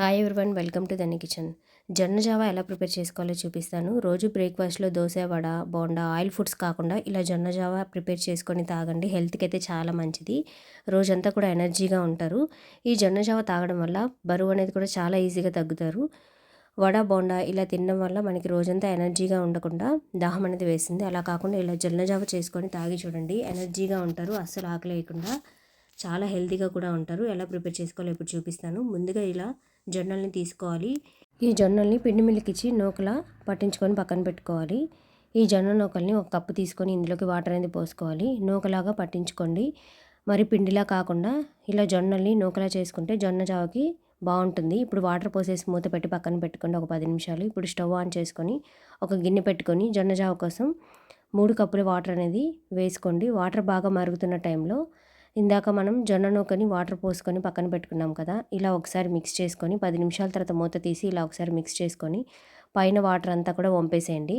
Hi everyone welcome to దని kitchen. జొన్న జావా ఎలా ప్రిపేర్ చేసుకోవాలో చూపిస్తాను. రోజు బ్రేక్ఫాస్ట్లో దోశ వడ బోండా ఆయిల్ ఫుడ్స్ కాకుండా ఇలా జొన్న జావా ప్రిపేర్ చేసుకొని తాగండి. హెల్త్కి అయితే చాలా మంచిది. రోజంతా కూడా ఎనర్జీగా ఉంటారు. ఈ జొన్న జావా తాగడం వల్ల బరువు అనేది కూడా చాలా ఈజీగా తగ్గుతారు. వడ బోండా ఇలా తినడం వల్ల మనకి రోజంతా ఎనర్జీగా ఉండకుండా దాహం అనేది వేసింది అలా కాకుండా ఇలా జొన్న జావ చేసుకొని తాగి చూడండి. ఎనర్జీగా ఉంటారు. అస్సలు ఆకలి చాలా హెల్తీగా కూడా ఉంటారు. ఎలా ప్రిపేర్ చేసుకోవాలో ఇప్పుడు చూపిస్తాను. ముందుగా ఇలా జొన్నల్ని తీసుకోవాలి. ఈ జొన్నల్ని పిండి మిల్లికిచ్చి నూకలా పట్టించుకొని పక్కన పెట్టుకోవాలి. ఈ జొన్న నూకల్ని ఒక కప్పు తీసుకొని ఇందులోకి వాటర్ అనేది పోసుకోవాలి. నూకలాగా పట్టించుకోండి. మరి పిండిలా కాకుండా ఇలా జొన్నల్ని నూకలా చేసుకుంటే జొన్న జావకి బాగుంటుంది. ఇప్పుడు వాటర్ పోసేసి మూత పెట్టి పక్కన పెట్టుకోండి ఒక పది నిమిషాలు. ఇప్పుడు స్టవ్ ఆన్ చేసుకొని ఒక గిన్నె పెట్టుకొని జొన్న జావ కోసం మూడు కప్పుల వాటర్ అనేది వేసుకోండి. వాటర్ బాగా మరుగుతున్న టైంలో ఇందాక మనం జొన్న నూకని వాటర్ పోసుకొని పక్కన పెట్టుకున్నాం కదా ఇలా ఒకసారి మిక్స్ చేసుకొని పది నిమిషాల తర్వాత మూత తీసి ఇలా ఒకసారి మిక్స్ చేసుకొని పైన వాటర్ అంతా కూడా వంపేసేయండి.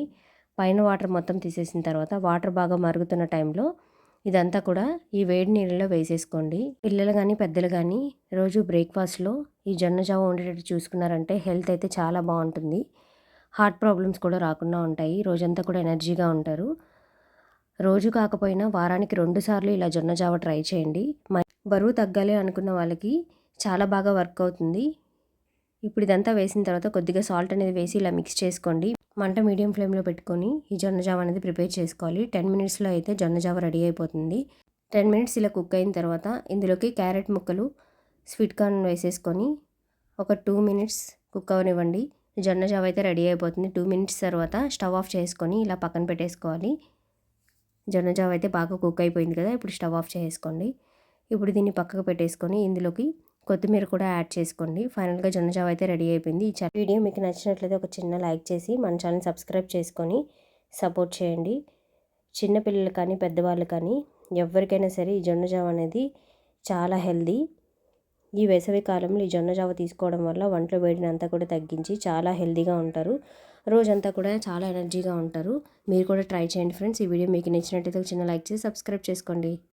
పైన వాటర్ మొత్తం తీసేసిన తర్వాత వాటర్ బాగా మరుగుతున్న టైంలో ఇదంతా కూడా ఈ వేడి నీళ్ళలో వేసేసుకోండి. పిల్లలు కానీ పెద్దలు కానీ రోజు బ్రేక్ఫాస్ట్లో ఈ జొన్న జావ ఉండేటట్టు చూసుకున్నారంటే హెల్త్ అయితే చాలా బాగుంటుంది. హార్ట్ ప్రాబ్లమ్స్ కూడా రాకుండా ఉంటాయి. రోజంతా కూడా ఎనర్జీగా ఉంటారు. రోజు కాకపోయినా వారానికి రెండుసార్లు ఇలా జొన్న జావ ట్రై చేయండి. బరువు తగ్గాలి అనుకున్న వాళ్ళకి చాలా బాగా వర్క్ అవుతుంది. ఇప్పుడు ఇదంతా వేసిన తర్వాత కొద్దిగా సాల్ట్ అనేది వేసి ఇలా మిక్స్ చేసుకోండి. మంట మీడియం ఫ్లేమ్లో పెట్టుకొని ఈ జొన్న జావ అనేది ప్రిపేర్ చేసుకోవాలి. టెన్ మినిట్స్లో అయితే జొన్న జావ రెడీ అయిపోతుంది. టెన్ మినిట్స్ ఇలా కుక్ అయిన తర్వాత ఇందులోకి క్యారెట్ ముక్కలు స్వీట్ కార్న్ వేసేసుకొని ఒక టూ మినిట్స్ కుక్ అవనివ్వండి. జొన్న జావ అయితే రెడీ అయిపోతుంది. టూ మినిట్స్ తర్వాత స్టవ్ ఆఫ్ చేసుకొని ఇలా పక్కన పెట్టేసుకోవాలి. జొన్నజావ అయితే బాగా కుక్ అయిపోయింది కదా ఇప్పుడు స్టవ్ ఆఫ్ చేసుకోండి ఇప్పుడు దీన్ని పక్కకు పెట్టేసుకొని ఇందులోకి కొత్తిమీర కూడా యాడ్ చేసుకోండి. ఫైనల్గా జొన్న జావ అయితే రెడీ అయిపోయింది. ఈ వీడియో మీకు నచ్చినట్లయితే ఒక చిన్న లైక్ చేసి మన ఛానల్ సబ్స్క్రైబ్ చేసుకొని సపోర్ట్ చేయండి. చిన్నపిల్లలు కానీ పెద్దవాళ్ళు కానీ ఎవరికైనా సరే ఈ జొన్న జావ అనేది చాలా హెల్దీ. ఈ వేసవి కాలంలో ఈ జొన్న జావ తీసుకోవడం వల్ల వంటలో వేడిని అంతా కూడా తగ్గించి చాలా హెల్దీగా ఉంటారు. రోజంతా కూడా చాలా ఎనర్జీగా ఉంటారు. మీరు కూడా ట్రై చేయండి ఫ్రెండ్స్. ఈ వీడియో మీకు నచ్చినట్టయితే చిన్న లైక్ చేసి సబ్స్క్రైబ్ చేసుకోండి.